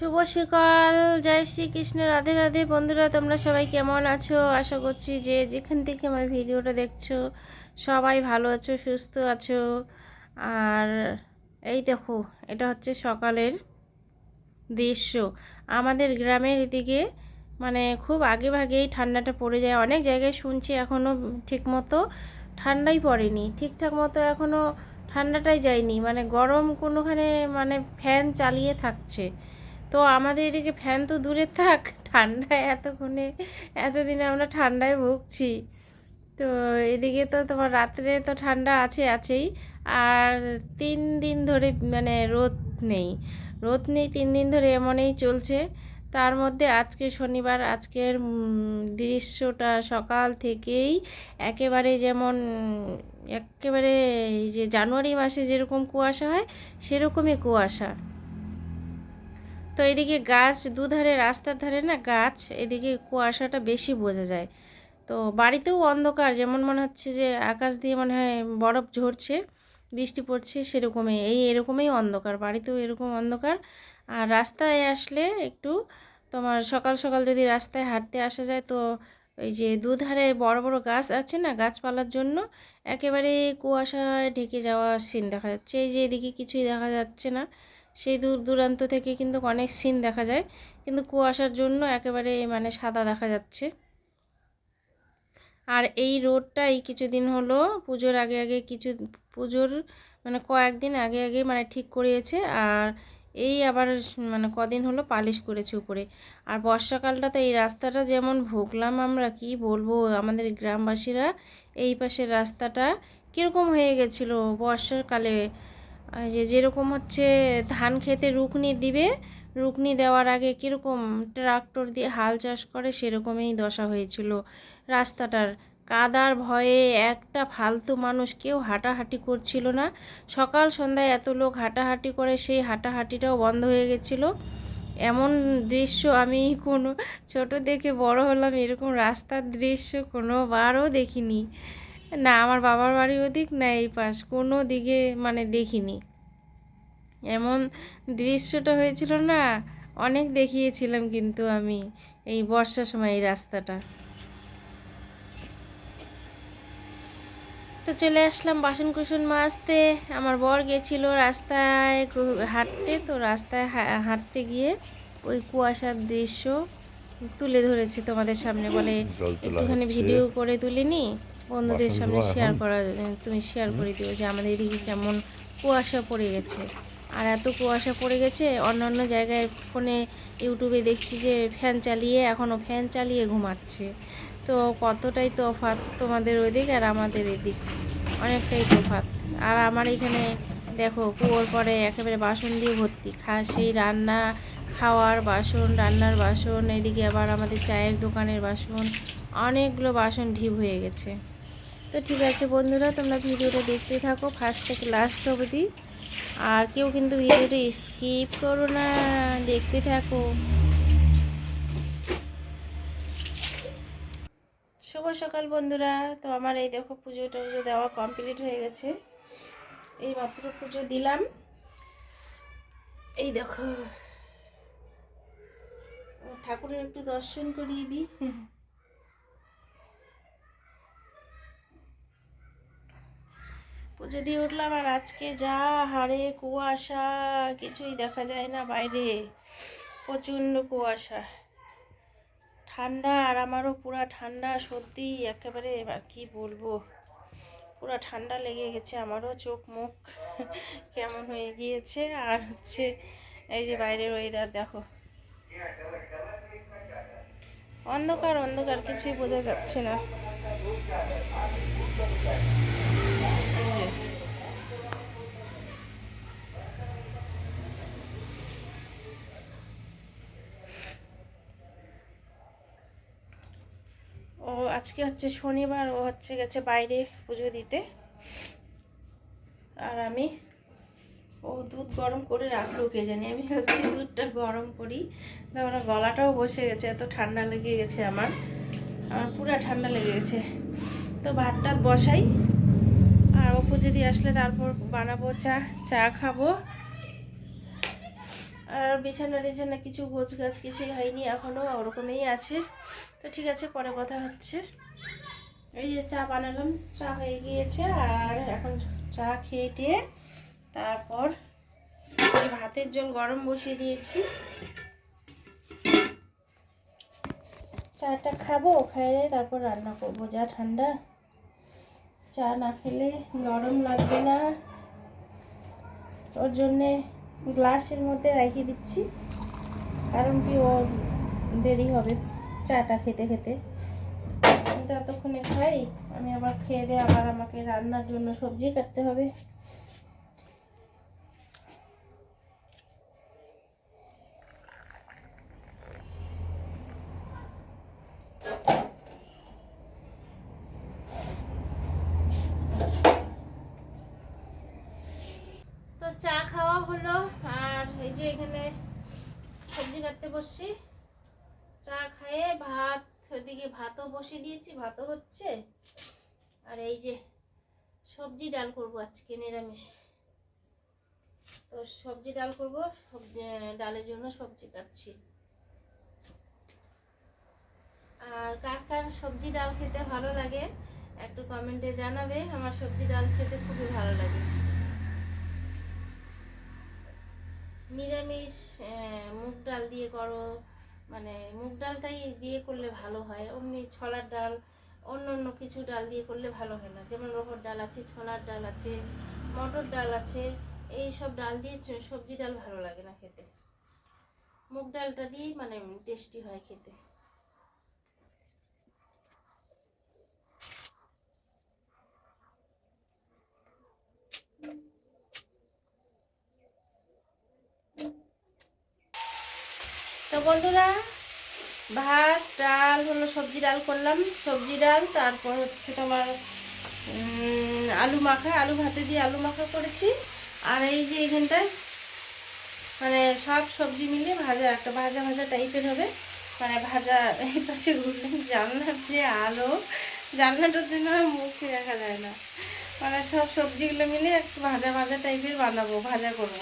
শুভ সকাল। জয় শ্রীকৃষ্ণ। রাধে রাধে। বন্ধুরা, তোমরা সবাই কেমন আছো? আশা করছি যে যেখান থেকে আমার ভিডিওটা দেখছ, সবাই ভালো আছো, সুস্থ আছো। আর এই দেখো, এটা হচ্ছে সকালের দৃশ্য। আমাদের গ্রামের এদিকে মানে খুব আগে ভাগেই ঠান্ডাটা পড়ে যায়। অনেক জায়গায় শুনছি এখনও ঠিকমতো ঠান্ডাই পড়েনি। ঠিকঠাক মতো এখনও ঠান্ডাটাই যায়নি। মানে গরম কোনোখানে মানে ফ্যান চালিয়ে থাকছে। তো আমাদের এদিকে ফ্যান তো দূরে থাক, ঠান্ডায় এতক্ষণে, এতদিনে আমরা ঠান্ডায় ভুগছি। তো এদিকে তো তোমার রাত্রে তো ঠান্ডা আছে, আছেই। আর তিন দিন ধরে মানে রোদ নেই। রোদ নেই তিন দিন ধরে এমনই চলছে। তার মধ্যে আজকে শনিবার, আজকের দৃশ্যটা সকাল থেকেই একেবারে যেমন, একেবারে এই যে জানুয়ারি মাসে যেরকম কুয়াশা হয়, সেরকমই কুয়াশা। তো এদিকে গাছ দুধারে, রাস্তার ধারে না গাছ, এদিকে কুয়াশাটা বেশি বোঝা যায়। তো বাড়িতেও অন্ধকার, যেমন মনে হচ্ছে যে আকাশ দিয়ে মনে হয় বরফ ঝরছে, বৃষ্টি পড়ছে, সেরকমই, এই এরকমই অন্ধকার, বাড়িতেও এরকম অন্ধকার। আর রাস্তায় আসলে একটু তোমার সকাল সকাল যদি রাস্তায় হাঁটতে আসা যায়, তো ওই যে দুধারে বড় বড় গাছ আছে না গাছপালার জন্য, একেবারে কুয়াশায় ঢেকে যাওয়া সিন দেখা যাচ্ছে। এই যে এদিকে কিছুই দেখা যাচ্ছে না। সেই দূর দূরান্ত থেকে কিন্তু অনেক সিন দেখা যায়। কিন্তু কুয়াশার জন্য একেবারে মানে সাদা দেখা যাচ্ছে। আর এই রোডটাই কিছুদিন হলো পুজোর আগে আগে কিছু পুজোর মানে কয়েকদিন আগে আগে মানে ঠিক করিয়েছে। আর এই আবার মানে কদিন হলো পালিশ করেছে উপরে। আর বর্ষাকালটা তো এই রাস্তাটা যেমন ভুগলাম আমরা, কি বলব? আমাদের গ্রামবাসীরা এই পাশের রাস্তাটা কীরকম হয়ে গেছিল বর্ষাকালে যে যেরকম হচ্ছে ধান খেতে রুকনি দিবে, রুকনি দেওয়ার আগে কীরকম ট্রাক্টর দিয়ে হাল চাষ করে সেরকমই দশা হয়েছিল। রাস্তাটার কাদার ভয়ে একটা ফালতু মানুষ কেউ হাঁটাহাঁটি করছিল না। সকাল সন্ধ্যায় এত লোক হাঁটাহাঁটি করে সেই হাঁটাহাঁটিটাও বন্ধ হয়ে গেছিল। এমন দৃশ্য আমি কোনো ছোট দেখে বড় হলাম, এরকম রাস্তার দৃশ্য কোনোবারও দেখিনি। না, আমার বাবার বাড়ি ওদিক না এই পাশ, কোনো দিকে মানে দেখিনি। এমন দৃশ্যটা হয়েছিল না অনেক দেখিয়েছিলাম কিন্তু আমি এই বর্ষার সময় এই রাস্তাটা। তো চলে আসলাম বাসন কুসন মাজতে আমার বর গেছিল রাস্তায় হাঁটতে তো রাস্তায় হাঁটতে গিয়ে ওই কুয়াশার দৃশ্য তুলে ধরেছে তোমাদের সামনে বলে একটুখানি ভিডিও করে তুলিনি বন্ধুদের সামনে শেয়ার করা তুমি শেয়ার করে দিও যে আমাদের এদিকে কেমন কুয়াশা পড়ে গেছে। আর এত কুয়াশা পড়ে গেছে, অন্যান্য জায়গায় ফোনে, ইউটিউবে দেখছি যে ফ্যান চালিয়ে এখনও ফ্যান চালিয়ে ঘুমাচ্ছে। তো কতটাই তফাৎ তোমাদের ওদিক আর আমাদের এদিক। অনেকটাই তফাৎ। আর আমার এখানে দেখো, কুয়োর পরে একেবারে বাসন দিয়ে ভর্তি। খা সেই রান্না, খাওয়ার বাসন, রান্নার বাসন, এদিকে আবার আমাদের চায়ের দোকানের বাসন, অনেকগুলো বাসন ঢিপ হয়ে গেছে। তো ঠিক আছে বন্ধুরা, তোমরা ভিডিওটা দেখতে থাকো, ফার্স্ট থেকে লাস্ট অবধি। আর কেউ কিন্তু ভিডিওটা স্কিপ করো না, দেখতে থাকো। শুভ সকাল বন্ধুরা। তো আমার এই দেখো পুজো টুজো দেওয়া কমপ্লিট হয়ে গেছে। এই মাত্র পুজো দিলাম। এই দেখো, ঠাকুরের একটু দর্শন করিয়ে দিই। পুজো দিয়ে উঠলাম আর আজকে যা হাড়ে কুয়াশা, কিছুই দেখা যায় না বাইরে। প্রচণ্ড কুয়াশা। ঠান্ডা আর আমারও পুরা ঠান্ডা, সর্দি একেবারে, আর কি বলব? পুরা ঠান্ডা লেগে গেছে, আমারও চোখ মুখ কেমন হয়ে গিয়েছে। আর হচ্ছে এই যে বাইরের ওয়েদার দেখো। অন্ধকার অন্ধকার, কিছুই বোঝা যাচ্ছে না এই যে। ও আজকে হচ্ছে শনিবার, ও হচ্ছে গেছে বাইরে পুজো দিতে। আর আমি, ও দুধ গরম করে রাখল, কে জানি? আমি হচ্ছে দুধটা গরম করি। তারপরে গলাটাও বসে গেছে, এত ঠান্ডা লেগে গেছে আমার। আমার পুরা ঠান্ডা লেগে গেছে। তো ভাত টাত বসাই, আর ও পুজো দিয়ে আসলে তারপর বানাবো চা চা খাব। আর বিছানা টিছানা কিছু গোছ গাছ কিছুই হয়নি এখনও ওরকমই আছে। তো ঠিক আছে, পরে কথা হচ্ছে। এই যে চা বানালাম, চা হয়ে গিয়েছে, আর এখন চা খেয়ে টেয়ে তারপর ভাতের জল গরম বসিয়ে দিয়েছি। চাটা খাব খাইয়ে তারপর রান্না করব, যা ঠান্ডা। চা না খেলে নরম লাগবে না। ওর জন্যে গ্লাসের মধ্যে রেখে দিচ্ছি, কারণ কি ও দেরি হবে চাটা খেতে খেতে। ততক্ষণে খাই, আমি আবার খেয়ে দিয়ে আবার আমাকে রান্নার জন্য সবজি কাটতে হবে তো চা খাওয়া হলো, আর এই যে এখানে সবজি কাটতে বসছি। চা খাইয়ে ভাত ওইদিকে ভাতও বসিয়ে দিয়েছি, ভাতও হচ্ছে। আর এই যে সবজি ডাল করব আজকে, নিরামিষ। তো সবজি ডাল করব, সবজি ডালের জন্য সবজি কাটছি। আর কার কার সবজি ডাল খেতে ভালো লাগে, একটু কমেন্টে জানাবে। আমার সবজি ডাল খেতে খুবই ভালো লাগে। নিরামিষ মুগ ডাল দিয়ে করো মানে মুগ ডালটাই দিয়ে করলে ভালো হয়। অমনি ছলার ডাল, অন্য অন্য কিছু ডাল দিয়ে করলে ভালো হয় না। যেমন রহর ডাল আছে, ছলার ডাল আছে, মটর ডাল আছে, এই সব ডাল দিয়ে সবজি ডাল ভালো লাগে না খেতে। মুগ ডালটা দিয়েই মানে টেস্টি হয় খেতে। বন্ধুরা, ভাত, ডাল, হলো সবজি ডাল করলাম। সবজি ডাল, তারপর হচ্ছে তোমার আলু মাখা, আলু ভাতে দিয়ে আলু মাখা করেছি। আর এই যে এখানটায় মানে সব সবজি মিলে ভাজা, একটা ভাজা ভাজা টাইপের হবে। মানে ভাজা, এই পাশে ঘুরলেন জানলার যে আলো, জানলাটার জন্য মুখে দেখা যায় না। মানে সব সবজিগুলো মিলে একটু ভাজা ভাজা টাইপের বানাবো, ভাজা করব।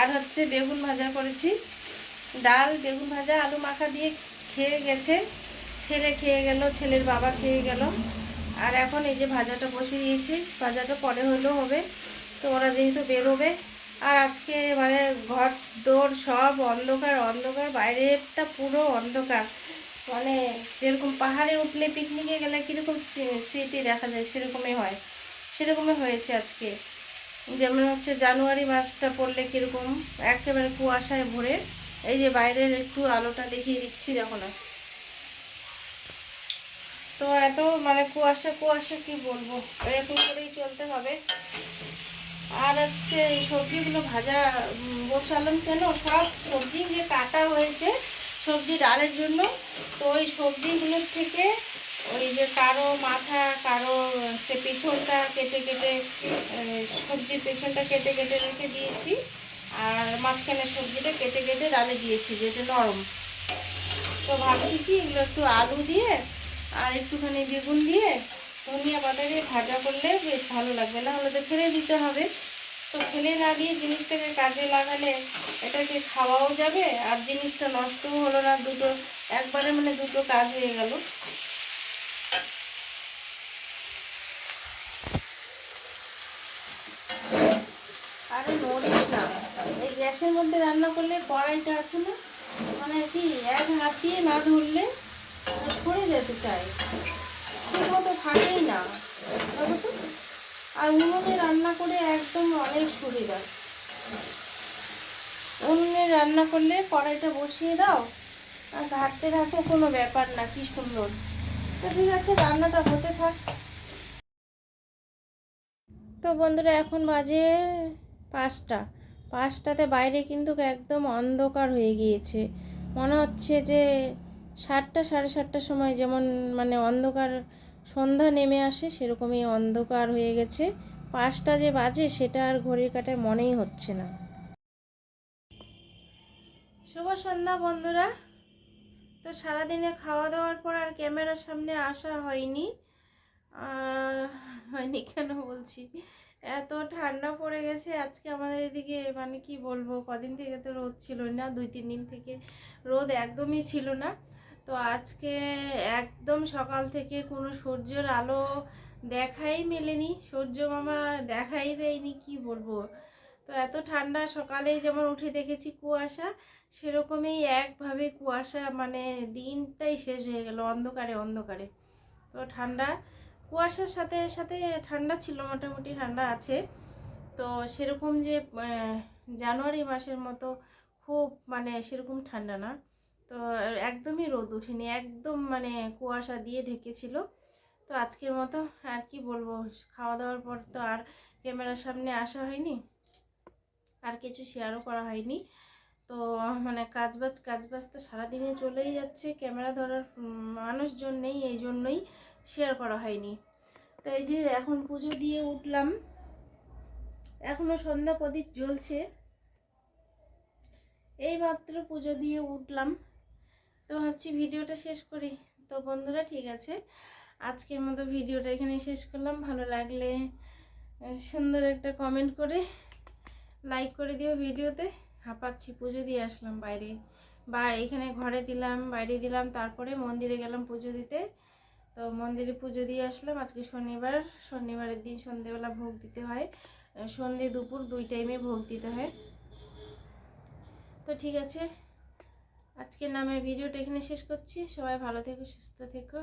আর হচ্ছে বেগুন ভাজা করেছি। ডাল, বেগুন ভাজা, আলু মাখা দিয়ে খেয়ে গেছে। ছেলে খেয়ে গেল, ছেলের বাবা খেয়ে গেল। আর এখন এই যে ভাজাটা বসিয়ে দিয়েছি, ভাজাটা পরে হলেও হবে। তো ওরা যেহেতু বেরোবে, আর আজকে মানে ঘর দোর সব অন্ধকার অন্ধকার, বাইরেরটা পুরো অন্ধকার। মানে যেরকম পাহাড়ে উঠলে পিকনিকে গেলে কীরকম স্মৃতি দেখা যায়, সেরকমই হয়। সেরকমই হয়েছে আজকে। যেমন হচ্ছে জানুয়ারি মাসটা পড়লে কীরকম, একেবারে কুয়াশায় ভরে এই যে বাইরের একটু আলোটা দেখিয়ে দিচ্ছি, দেখো না। তো এত মানে কুয়াশা কুয়াশা কি বলব? এরকম করেই চলতে হবে। আর হচ্ছে এই সবজিগুলো ভাজা বসালাম কেন? সব সবজি যে কাটা হয়েছে, সবজি ডালের জন্য, তো ওই সবজিগুলোর থেকে ওই যে কারও মাথা, কারও হচ্ছে পেছনটা কেটে কেটে সবজির পেছনটা কেটে কেটে রেখে দিয়েছি। আর মাঝখানে সবজিটা কেটে কেটে ডালে দিয়েছি যেটা নরম। তো ভাবছি কি, এগুলো একটু আলু দিয়ে আর একটুখানি বেগুন দিয়ে ধনিয়া পাতা দিয়ে ভাজা করলে বেশ ভালো লাগবে। না হলে তো ফেলে দিতে হবে। তো ফেলে না দিয়ে জিনিসটাকে কাজে লাগালে এটাকে খাওয়াও যাবে আর জিনিসটা নষ্টও হলো না। দুটো, একবারে মানে দুটো কাজ হয়ে গেল আরে নড়িস না এই গ্যাসের মধ্যে রান্না করলে কড়াইটা আছে না মানে কি এক হাত দিয়ে না ধরলে সরে যেতে চায়। ঠিক মতো থাকেই না। আর উনুনে রান্না করে একদম অনেক সুবিধা উনুনে রান্না করলে কড়াইটা বসিয়ে দাও, আর ঘাটতে রাখো কোনো ব্যাপার না, কি সুন্দর। তো ঠিক আছে, রান্নাটা হতে থাক। তো বন্ধুরা, এখন বাজে পাঁচটা। পাঁচটাতে বাইরে কিন্তু একদম অন্ধকার হয়ে গিয়েছে। মনে হচ্ছে যে সাতটা, সাড়ে সাতটার সময় যেমন মানে অন্ধকার সন্ধ্যা নেমে আসে, সেরকমই অন্ধকার হয়ে গেছে। পাঁচটা যে বাজে, সেটা আর ঘড়ির কাটায় মনেই হচ্ছে না। শুভ সন্ধ্যা বন্ধুরা। তো সারাদিনে খাওয়া দাওয়ার পর আর ক্যামেরার সামনে আসা হয়নি। হয়নি কেন বলছি? এত ঠান্ডা পড়ে গেছে, আজকে আমাদের এদিকে মানে কি বলব, কদিন থেকে তো রোদ ছিল না, দুই, তিন দিন থেকে রোদ একদমই ছিল না। তো আজকে একদম সকাল থেকে কোনো সূর্যের আলো দেখাই মেলেনি, সূর্য মামা দেখাই দেয়নি, কি বলব। তো এত ঠান্ডা সকালেই যেমন উঠে দেখেছি কুয়াশা, সেরকমই একভাবে কুয়াশা মানে দিনটাই শেষ হয়ে গেল, অন্ধকারে অন্ধকারে। তো ঠান্ডা কুয়াশার সাথে সাথে ঠান্ডা ছিল, মোটামুটি ঠান্ডা আছে। তো সেরকম যে জানুয়ারি মাসের মতো খুব মানে সেরকম ঠান্ডা না। তো একদমই রোদ ওঠেনি একদম মানে কুয়াশা দিয়ে ঢেকেছিল। তো আজকের মতো আর কি বলব, খাওয়া দাওয়ার পর তো আর ক্যামেরার সামনে আসা হয়নি, আর কিছু শেয়ারও করা হয়নি। তো মানে কাজবাজ কাজবাজ তো সারাদিনে চলেই যাচ্ছে, ক্যামেরা ধরার মানুষজন নেই, এই জন্যই শেয়ার করা হয়নি। তো এই যে এখন পুজো দিয়ে উঠলাম। এখনও সন্ধ্যা প্রদীপ জ্বলছে। এই মাত্র পুজো দিয়ে উঠলাম। তো ভাবছি ভিডিওটা শেষ করি। তো বন্ধুরা, ঠিক আছে। আজকের মতো ভিডিওটা এখানে শেষ করলাম। ভালো লাগলে সুন্দর একটা কমেন্ট করে লাইক করে দিও ভিডিওতে। হাঁপাচ্ছি পুজো দিয়ে আসলাম বাইরে। বা এখানে ঘরে দিলাম, বাইরে দিলাম, তারপরে মন্দিরে গেলাম পুজো দিতে। তো মন্দিরে পুজো দিয়ে আসলাম। আজকে শনিবার। শনিবারের দিন সন্ধেবেলা ভোগ দিতে হয়। সন্ধে দুপুর দুই টাইমে ভোগ দিতে হয়। তো ঠিক আছে। আজকের নামে ভিডিওটা এখানে শেষ করছি। সবাই ভালো থেকো, সুস্থ থেকো।